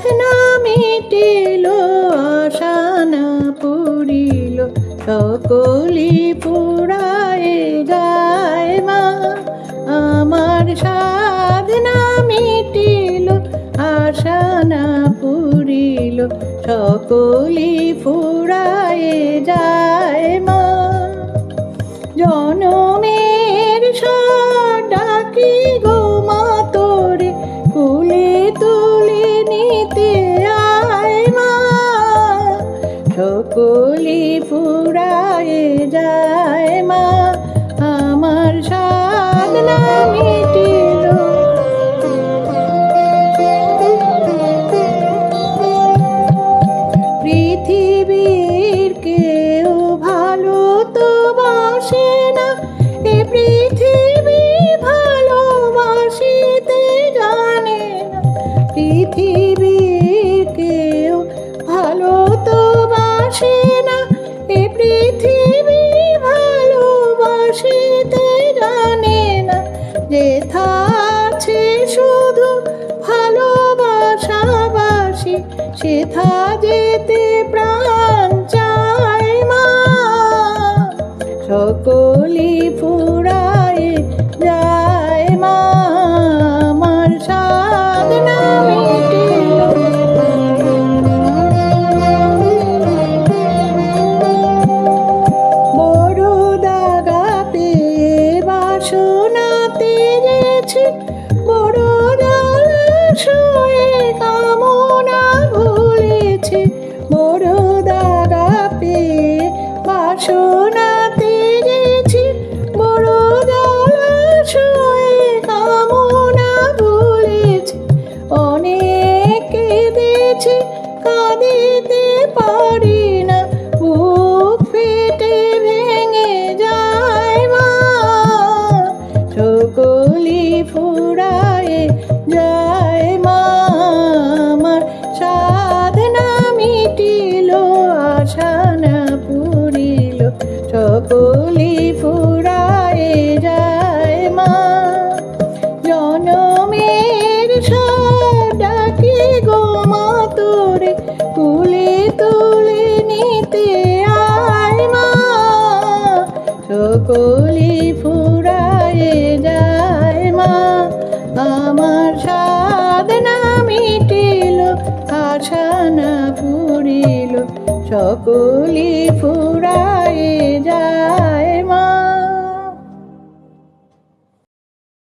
স্বপ্ন মিটিল, আশানা পুরিল সকলি পুরায় গায় মা। আমার সাধনা মিটিল, আশানা পুরিল সকলি পুরায় যায় সকলি ফুরায় যায় মা, আমার সাধনা মিটিল। পৃথিবীর কেউ ভালো তো বাসে না, এ পৃথিবী ভালোবাসিতে জানে না পৃথিবীর বাসে না। এ পৃথিবী ভালোবাসিতে জানে না যেথা আছে শুধু ভালোবাসাবাসি। সেথা যেতে প্রাণ চায় মা। সকলি ফুরায় যায় মা। তেরেছে বড় জলাশয়ে কামনা ভুলেছে। বড় দাগা পেয়ে বাসনা তেরেছে বড় জলাশয়ে কামনা ভুলেছে। অনেক কেঁদেছে, কাঁদিতে পারি সকলি ফুরায় যায় মা। জনমের ডাকি গো মা তোরে কুলে তুলে নিতে আয় মা। সকলি ফুরায় যায় মা। আমার সাধনা মিটিল, আশা না পুরিল, সকলি ফুরা